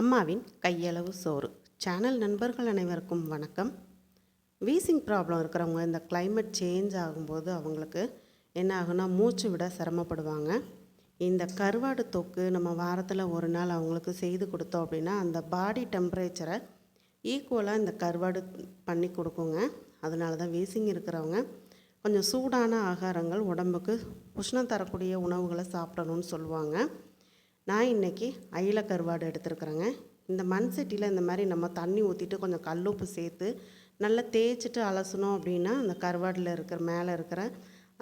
அம்மாவின் கையளவு சோறு. சேனல் நண்பர்கள் அனைவருக்கும் வணக்கம். வீசிங் ப்ராப்ளம் இருக்கிறவங்க இந்த கிளைமேட் சேஞ்ச் ஆகும்போது அவங்களுக்கு என்ன ஆகுனா மூச்சு விட சிரமப்படுவாங்க. இந்த கருவாடு தொக்கு நம்ம வாரத்தில் ஒரு நாள் அவங்களுக்கு செய்து கொடுத்தோம் அப்படின்னா அந்த பாடி டெம்பரேச்சரை ஈக்குவலாக இந்த கருவாடு பண்ணி கொடுக்குங்க. அதனால தான் வீசிங் இருக்கிறவங்க கொஞ்சம் சூடான ஆகாரங்கள் உடம்புக்கு உஷ்ணம் தரக்கூடிய உணவுகளை சாப்பிடணும்னு சொல்லுவாங்க. நான் இன்னைக்கு அயில கருவாடு எடுத்துருக்குறேங்க. இந்த மண் சட்டியில் இந்த மாதிரி நம்ம தண்ணி ஊற்றிட்டு கொஞ்சம் கல்லுப்பு சேர்த்து நல்லா தேய்ச்சிட்டு அலசணும் அப்படின்னா அந்த கருவாடில் இருக்கிற மேலே இருக்கிற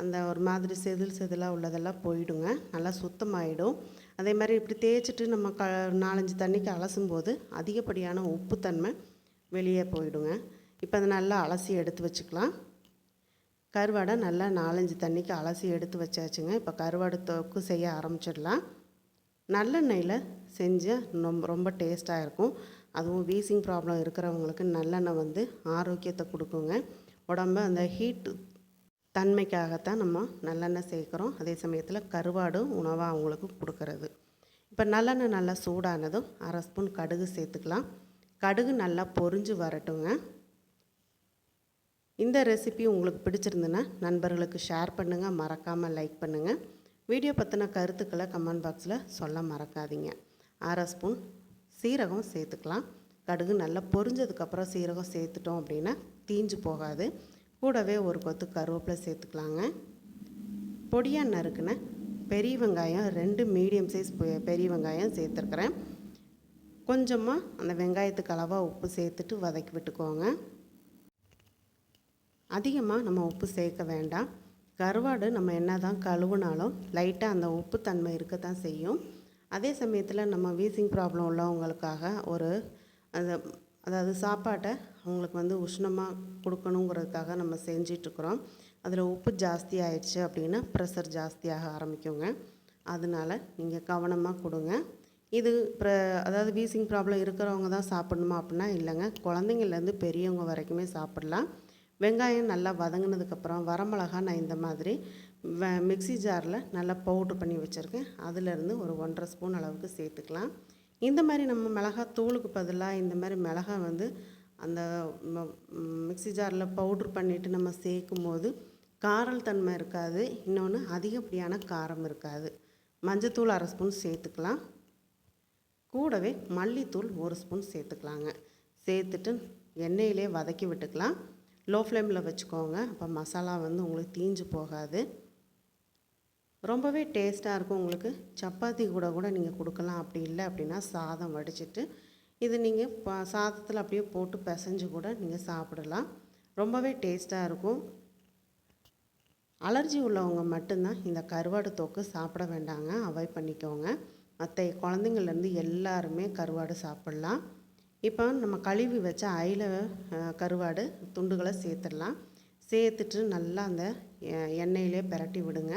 அந்த ஒரு மாதிரி செதில் செதிலாக உள்ளதெல்லாம் போயிடுங்க. நல்லா சுத்தமாயிடும். அதே மாதிரி இப்படி தேய்ச்சிட்டு நம்ம க நாலஞ்சு தண்ணிக்கு அலசும்போது அதிகப்படியான உப்புத்தன்மை வெளியே போயிடுங்க. இப்போ அதை நல்லா அலசி எடுத்து வச்சுக்கலாம். கருவாடை நல்லா நாலஞ்சு தண்ணிக்கு அலசி எடுத்து வச்சாச்சுங்க. இப்போ கருவாடு தொக்கு செய்ய ஆரம்பிச்சிடலாம். நல்லெண்ணெயில் செஞ்சால் ரொம்ப ரொம்ப டேஸ்ட்டாக இருக்கும். அதுவும் வீசிங் ப்ராப்ளம் இருக்கிறவங்களுக்கு நல்லெண்ணெய் வந்து ஆரோக்கியத்தை கொடுக்குங்க. உடம்ப அந்த ஹீட் தன்மைக்காகத்தான் நம்ம நல்லெண்ணெய் சேர்க்குறோம். அதே சமயத்தில் கருவாடும் உணவாக அவங்களுக்கு கொடுக்கறது. இப்போ நல்லெண்ணெய் நல்லா சூடானதும் அரை ஸ்பூன் கடுகு சேர்த்துக்கலாம். கடுகு நல்லா பொரிஞ்சு வரட்டுங்க. இந்த ரெசிபி உங்களுக்கு பிடிச்சிருந்துன்னா நண்பர்களுக்கு ஷேர் பண்ணுங்கள் மறக்காமல் லைக் பண்ணுங்கள் வீடியோ பற்றின கருத்துக்களை கமெண்ட் பாக்ஸில் சொல்ல மறக்காதீங்க. அரை ஸ்பூன் சீரகம் சேர்த்துக்கலாம். கடுகு நல்லா பொரிஞ்சதுக்கப்புறம் சீரகம் சேர்த்துட்டோம் அப்படின்னா தீஞ்சு போகாது. கூடவே ஒரு கொத்து கருவேப்பிலை சேர்த்துக்கலாங்க. பொடியாக நறுக்குன பெரிய வெங்காயம் ரெண்டு மீடியம் சைஸ் பெரிய வெங்காயம் சேர்த்துருக்குறேன். கொஞ்சமாக அந்த வெங்காயத்துக்கு அளவாக உப்பு சேர்த்துட்டு வதக்கி விட்டுக்கோங்க. அதிகமாக நம்ம உப்பு சேர்க்க வேண்டாம். கருவாடு நம்ம என்ன தான் கழுவுனாலும் லைட்டாக அந்த உப்பு தன்மை இருக்க தான் செய்யும். அதே சமயத்தில் நம்ம வீசிங் ப்ராப்ளம் உள்ளவங்களுக்காக ஒரு அந்த அதாவது சாப்பாட்டை அவங்களுக்கு வந்து உஷ்ணமாக கொடுக்கணுங்கிறதுக்காக நம்ம செஞ்சிட்ருக்குறோம். அதில் உப்பு ஜாஸ்தி ஆயிடுச்சு அப்படின்னா ப்ரெஷர் ஜாஸ்தியாக ஆரம்பிக்குங்க. அதனால நீங்கள் கவனமாக கொடுங்க. இது ப்ர அதாவது வீசிங் ப்ராப்ளம் இருக்கிறவங்க தான் சாப்பிடணுமா அப்படின்னா இல்லைங்க. குழந்தைங்கள்லேருந்து பெரியவங்க வரைக்குமே சாப்பிடலாம். வெங்காயம் நல்லா வதங்கினதுக்கப்புறம் வரமிளகா நான் இந்த மாதிரி வ மிக்ஸி ஜாரில் நல்லா பவுட்ரு பண்ணி வச்சுருக்கேன். அதிலேருந்து ஒரு ஒன்றரை ஸ்பூன் அளவுக்கு சேர்த்துக்கலாம். இந்த மாதிரி நம்ம மிளகா தூளுக்கு பதிலாக இந்த மாதிரி மிளகா வந்து அந்த மிக்சி மிக்ஸி ஜாரில் பவுட்ரு பண்ணிவிட்டு நம்ம சேர்க்கும் போது காரல் தன்மை இருக்காது. இன்னொன்று அதிகப்படியான காரம் இருக்காது. மஞ்சத்தூள் அரை ஸ்பூன் சேர்த்துக்கலாம். கூடவே மல்லித்தூள் ஒரு ஸ்பூன் சேர்த்துக்கலாங்க. சேர்த்துட்டு எண்ணெயிலே வதக்கி விட்டுக்கலாம். லோ ஃப்ளேமில் வச்சுக்கோங்க. அப்போ மசாலா வந்து உங்களுக்கு தீஞ்சு போகாது. ரொம்பவே டேஸ்ட்டாக இருக்கும் உங்களுக்கு. சப்பாத்தி கூட கூட நீங்கள் கொடுக்கலாம். அப்படி இல்லை அப்படின்னா சாதம் வடிச்சிட்டு இது நீங்கள் ப சாதத்தில் அப்படியே போட்டு பிசைஞ்சு கூட நீங்கள் சாப்பிடலாம். ரொம்பவே டேஸ்ட்டாக இருக்கும். அலர்ஜி உள்ளவங்க மட்டும்தான் இந்த கருவாடு தொக்கு சாப்பிட வேண்டாங்க. அவாய்ட் பண்ணிக்கோங்க. மற்ற குழந்தைங்கள்லேருந்து எல்லாருமே கருவாடு சாப்பிட்லாம். இப்போ நம்ம கழுவி வச்ச அயில கருவாடு துண்டுகளை சேர்த்துடலாம். சேர்த்துட்டு நல்லா அந்த எண்ணெயிலே பிரட்டி விடுங்க.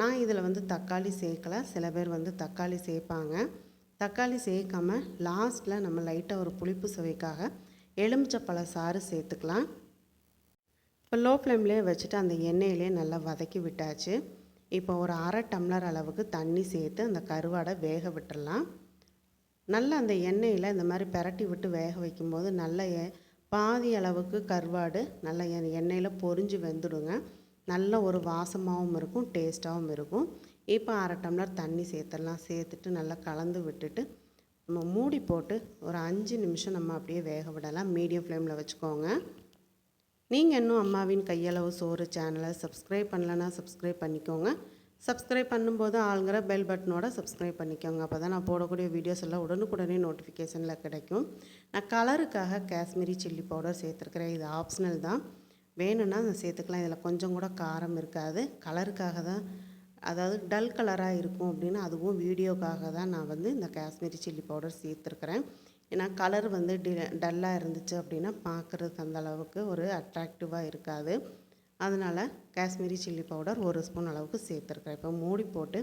நான் இதில் வந்து தக்காளி சேர்க்கல. சில பேர் வந்து தக்காளி சேர்ப்பாங்க. தக்காளி சேர்க்காமல் லாஸ்ட்டில் நம்ம லைட்டாக ஒரு புளிப்பு சுவைக்காக எலுமிச்சப்பழ சாறு சேர்த்துக்கலாம். இப்போ லோ ஃப்ளேம்லேயே வச்சுட்டு அந்த எண்ணெயிலே நல்லா வதக்கி விட்டாச்சு. இப்போ ஒரு அரை டம்ளர் அளவுக்கு தண்ணி சேர்த்து அந்த கருவாடை வேக விட்டுடலாம். நல்லா அந்த எண்ணெயில் இந்த மாதிரி பிரட்டி விட்டு வேக வைக்கும்போது நல்ல எ- பாதி அளவுக்கு கருவாடு நல்லா எண்ணெயில் பொறிஞ்சு வெந்துடுங்க. நல்ல ஒரு வாசமாகவும் இருக்கும் டேஸ்ட்டாகவும் இருக்கும். இப்போ அரை டம்ளர் தண்ணி சேர்த்துடலாம். சேர்த்துட்டு நல்லா கலந்து விட்டுட்டு நம்ம மூடி போட்டு ஒரு அஞ்சு நிமிஷம் நம்ம அப்படியே வேக விடலாம். மீடியம் ஃப்ளேமில் வச்சுக்கோங்க. நீங்கள் இன்னும் அம்மாவின் கையளவு சோறு சேனலை சப்ஸ்கிரைப் பண்ணலன்னா சப்ஸ்கிரைப் பண்ணிக்கோங்க. சப்ஸ்கிரைப் பண்ணும்போது ஆளுங்கிற பெல் பட்டனோட சப்ஸ்கிரைப் பண்ணிக்கோங்க. அப்போ தான் நான் போடக்கூடிய வீடியோஸ் எல்லாம் உடனுக்குடனே நோட்டிஃபிகேஷனில் கிடைக்கும். நான் கலருக்காக காஷ்மீரி சில்லி பவுடர் சேர்த்துருக்கிறேன். இது ஆப்ஷனல் தான். வேணும்னா அதை சேர்த்துக்கலாம். இதில் கொஞ்சம் கூட காரம் இருக்காது. கலருக்காக தான் அதாவது டல் கலராக இருக்கும் அப்படின்னு அதுவும் வீடியோக்காக தான் நான் வந்து இந்த காஷ்மீரி சில்லி பவுடர் சேர்த்துருக்குறேன். ஏன்னா கலர் வந்து டி டல்லாக இருந்துச்சு அப்படின்னா பார்க்குறதுக்கு அந்த அளவுக்கு ஒரு அட்ராக்டிவாக இருக்காது. அதனால் காஷ்மீரி சில்லி பவுடர் ஒரு ஸ்பூன் அளவுக்கு சேர்த்துருக்குறேன் இப்போ மூடி போட்டு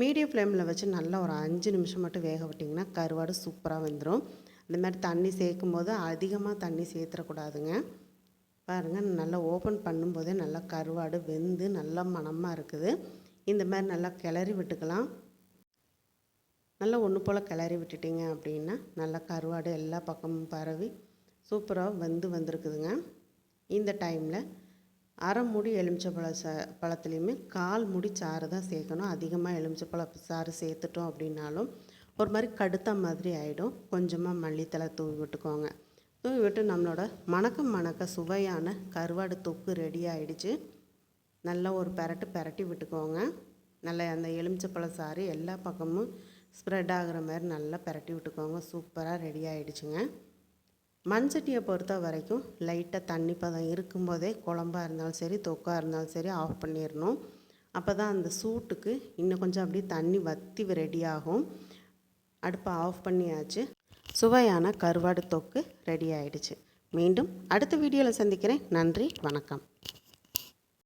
மீடியம் ஃப்ளேமில் வச்சு நல்லா ஒரு அஞ்சு நிமிஷம் மட்டும் வேக விட்டிங்கன்னா கருவாடு சூப்பராக வந்துடும் அந்த மாதிரி தண்ணி சேர்க்கும் போது அதிகமாக தண்ணி சேர்த்துடக்கூடாதுங்க பாருங்கள் நல்லா ஓப்பன் பண்ணும்போதே நல்லா கருவாடு வெந்து நல்லா மணமாக இருக்குது. இந்த மாதிரி நல்லா கிளறி விட்டுக்கலாம். நல்லா ஒன்று போல் கிளறி விட்டுட்டிங்க அப்படின்னா நல்லா கருவாடு எல்லா பக்கமும் பரவி சூப்பராக வந்து வந்திருக்குதுங்க. இந்த டைமில் அரை மூடி எலுமிச்சப்பழ ச பழத்துலேயுமே கால் மூடி சாறு தான் சேர்க்கணும். அதிகமாக எலுமிச்சப்பழ சாறு சேர்த்துட்டோம் அப்படின்னாலும் ஒரு மாதிரி கடுத்த மாதிரி ஆகிடும் கொஞ்சமாக மல்லித்தலை தூவி விட்டுக்கோங்க. தூவி விட்டு நம்மளோட மணக்க மணக்க சுவையான கருவாடு தொக்கு ரெடி ஆகிடுச்சு நல்லா ஒரு பெரட்டு பெரட்டி விட்டுக்கோங்க. நல்லா அந்த எலுமிச்சப்பழ சாறு எல்லா பக்கமும் ஸ்ப்ரெட் ஆகிற மாதிரி நல்லா பெரட்டி விட்டுக்கோங்க. சூப்பராக ரெடி ஆகிடுச்சுங்க மண் சட்டியை பொறுத்த வரைக்கும் லைட்டாக தண்ணி பதம் இருக்கும்போதே குழம்பாக இருந்தாலும் சரி தொக்காக இருந்தாலும் சரி ஆஃப் பண்ணிடணும் அப்போ தான் அந்த சூட்டுக்கு இன்னும் கொஞ்சம் அப்படியே தண்ணி வத்தி ரெடி ஆகும். அடுப்பை ஆஃப் பண்ணியாச்சு. சுவையான கருவாடு தொக்கு ரெடி ஆயிடுச்சு. மீண்டும் அடுத்த வீடியோவில் சந்திக்கிறேன். நன்றி வணக்கம்.